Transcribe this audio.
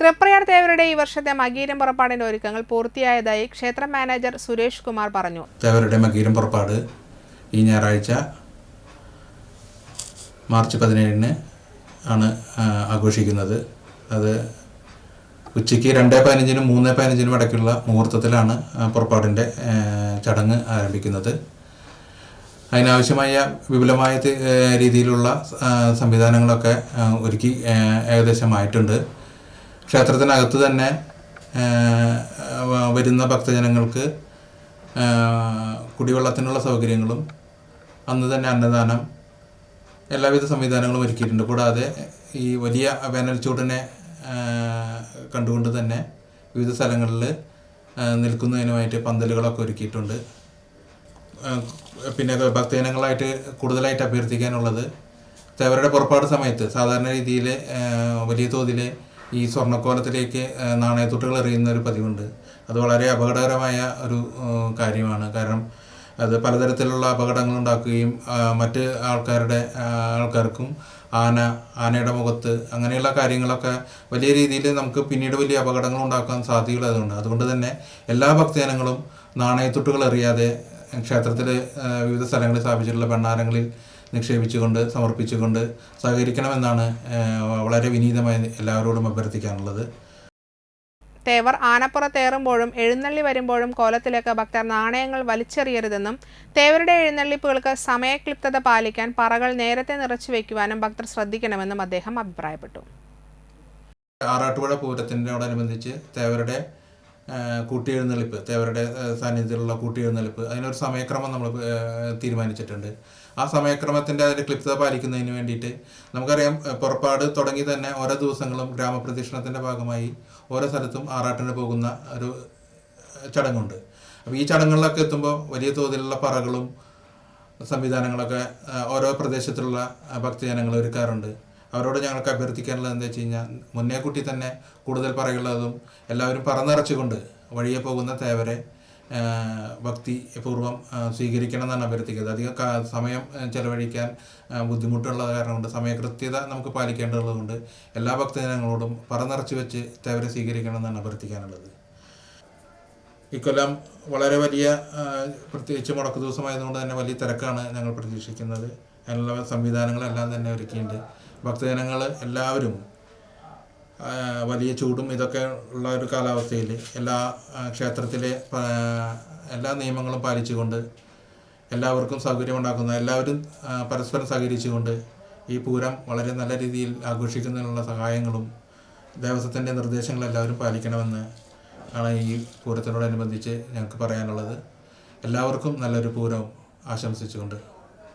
തൃപ്രയാർ തേവരുടെ ഈ വർഷത്തെ മകീരം പുറപ്പാടിന്റെ ഒരുക്കങ്ങൾ പൂർത്തിയായതായി ക്ഷേത്ര മാനേജർ സുരേഷ് കുമാർ പറഞ്ഞു. തേവരുടെ മകീരം പുറപ്പാട് ഈ ഞായറാഴ്ച മാർച്ച് പതിനേഴിന് ആണ് ആഘോഷിക്കുന്നത്. അത് ഉച്ചയ്ക്ക് രണ്ട് പതിനഞ്ചിനും മൂന്ന് പതിനഞ്ചിനും ഇടയ്ക്കുള്ള മുഹൂർത്തത്തിലാണ് പുറപ്പാടിന്റെ ചടങ്ങ് ആരംഭിക്കുന്നത്. അതിനാവശ്യമായ വിപുലമായ രീതിയിലുള്ള സംവിധാനങ്ങളൊക്കെ ഒരുക്കി ഏകദേശമായിട്ടുണ്ട്. ക്ഷേത്രത്തിനകത്ത് തന്നെ വരുന്ന ഭക്തജനങ്ങൾക്ക് കുടിവെള്ളത്തിനുള്ള സൗകര്യങ്ങളും അന്ന് തന്നെ അന്നദാനം എല്ലാവിധ സംവിധാനങ്ങളും ഒരുക്കിയിട്ടുണ്ട്. കൂടാതെ ഈ വലിയ വേനൽ ചൂടിനെ കണ്ടുകൊണ്ട് തന്നെ വിവിധ സ്ഥലങ്ങളിൽ നിൽക്കുന്നതിനുമായിട്ട് പന്തലുകളൊക്കെ ഒരുക്കിയിട്ടുണ്ട്. പിന്നെ ഭക്തജനങ്ങളായിട്ട് കൂടുതലായിട്ട് അഭ്യർത്ഥിക്കാനുള്ളത് തേവരുടെ പുറപ്പാട് സമയത്ത് സാധാരണ രീതിയിൽ വലിയ തോതിൽ ഈ സ്വർണക്കോലത്തിലേക്ക് നാണയത്തുട്ടുകൾ എറിയുന്ന ഒരു പതിവുണ്ട്. അത് വളരെ അപകടകരമായ ഒരു കാര്യമാണ്. കാരണം അത് പലതരത്തിലുള്ള അപകടങ്ങൾ ഉണ്ടാക്കുകയും മറ്റ് ആൾക്കാരുടെ ആൾക്കാർക്കും ആന ആനയുടെ മുഖത്ത് അങ്ങനെയുള്ള കാര്യങ്ങളൊക്കെ വലിയ രീതിയിൽ നമുക്ക് പിന്നീട് വലിയ അപകടങ്ങൾ ഉണ്ടാക്കാൻ സാധ്യതയുള്ളതുകൊണ്ട് അതുകൊണ്ട് തന്നെ എല്ലാ ഭക്തജനങ്ങളും നാണയത്തുട്ടുകൾ എറിയാതെ ക്ഷേത്രത്തിൽ വിവിധ സ്ഥലങ്ങളിൽ സ്ഥാപിച്ചിട്ടുള്ള ഭണ്ഡാരങ്ങളിൽ നിക്ഷേപിച്ചുകൊണ്ട് സമർപ്പിച്ചുകൊണ്ട് സഹകരിക്കണമെന്നാണ് വളരെ വിനീതമായി എല്ലാവരോടും അഭ്യർത്ഥിക്കാനുള്ളത്. തേവർ ആനപ്പുറത്തേറുമ്പോഴും എഴുന്നള്ളി വരുമ്പോഴും കോലത്തിലേക്ക് ഭക്തർ നാണയങ്ങൾ വലിച്ചെറിയരുതെന്നും തേവരുടെ എഴുന്നള്ളിപ്പുകൾക്ക് സമയക്ലിപ്തത പാലിക്കാൻ പറകൾ നേരത്തെ നിറച്ചു വയ്ക്കുവാനും ഭക്തർ ശ്രദ്ധിക്കണമെന്നും അദ്ദേഹം അഭിപ്രായപ്പെട്ടു. ആറാട്ടുപുഴ പൂരത്തിനോടനുബന്ധിച്ച് തേവരുടെ കൂട്ടിയെഴുന്നള്ളിപ്പ് തേവരുടെ സാന്നിധ്യത്തിലുള്ള കൂട്ടിയെഴുന്നള്ളിപ്പ് അതിനൊരു സമയക്രമം നമ്മൾ തീരുമാനിച്ചിട്ടുണ്ട്. ആ സമയക്രമത്തിന്റെ അതിന്റെ ക്ലിപ്തത പാലിക്കുന്നതിന് വേണ്ടിയിട്ട് നമുക്കറിയാം പുറപ്പാട് തുടങ്ങി തന്നെ ഓരോ ദിവസങ്ങളും ഗ്രാമപ്രദക്ഷിണത്തിന്റെ ഭാഗമായി ഓരോ സ്ഥലത്തും ആറാട്ടിന് പോകുന്ന ഒരു ചടങ്ങുണ്ട്. അപ്പോൾ ഈ ചടങ്ങുകളിലൊക്കെ എത്തുമ്പോൾ വലിയ തോതിലുള്ള പറകളും സംവിധാനങ്ങളൊക്കെ ഓരോ പ്രദേശത്തുള്ള ഭക്തജനങ്ങൾ ഒരുക്കാറുണ്ട്. അവരോട് ഞങ്ങൾക്ക് അഭ്യർത്ഥിക്കാനുള്ളത് എന്താ വെച്ച് കഴിഞ്ഞാൽ മുന്നേ കൂട്ടി തന്നെ കൂടുതൽ പറയുള്ളതും എല്ലാവരും പറന്നിറച്ചുകൊണ്ട് വഴിയെ പോകുന്ന തേവരെ ഭക്തിപൂർവം ഭക്തി പൂർവം സ്വീകരിക്കണം എന്നാണ് അഭ്യർത്ഥിക്കുന്നത്. അധികം സമയം ചെലവഴിക്കാൻ ബുദ്ധിമുട്ടുള്ള കാരണം കൊണ്ട് സമയകൃത്യത നമുക്ക് പാലിക്കേണ്ടതുകൊണ്ട് എല്ലാ ഭക്തജനങ്ങളോടും പറന്നിറച്ചു വെച്ച് തേവരെ സ്വീകരിക്കണം എന്നാണ് അഭ്യർത്ഥിക്കാനുള്ളത്. ഇക്കൊല്ലം വളരെ വലിയ പ്രത്യേകിച്ച് മുടക്ക് ദിവസമായതുകൊണ്ട് തന്നെ വലിയ തിരക്കാണ് ഞങ്ങൾ പ്രതീക്ഷിക്കുന്നത്. അതിനുള്ള സംവിധാനങ്ങളെല്ലാം തന്നെ ഒരുക്കിയിട്ടുണ്ട്. ഭക്തജനങ്ങൾ എല്ലാവരും വലിയ ചൂടും ഇതൊക്കെ ഉള്ള ഒരു കാലാവസ്ഥയിൽ എല്ലാ ക്ഷേത്രത്തിലെ എല്ലാ നിയമങ്ങളും പാലിച്ചുകൊണ്ട് എല്ലാവർക്കും സൗകര്യമുണ്ടാക്കുന്ന എല്ലാവരും പരസ്പരം സഹകരിച്ചുകൊണ്ട് ഈ പൂരം വളരെ നല്ല രീതിയിൽ ആഘോഷിക്കുന്നതിനുള്ള സഹായങ്ങളും ദേവസ്വത്തിന്റെ നിർദ്ദേശങ്ങൾ എല്ലാവരും പാലിക്കണമെന്ന് ആണ് ഈ പൂരത്തിനോടനുബന്ധിച്ച് ഞങ്ങൾക്ക് പറയാനുള്ളത്. എല്ലാവർക്കും നല്ലൊരു പൂരം ആശംസിച്ചുകൊണ്ട്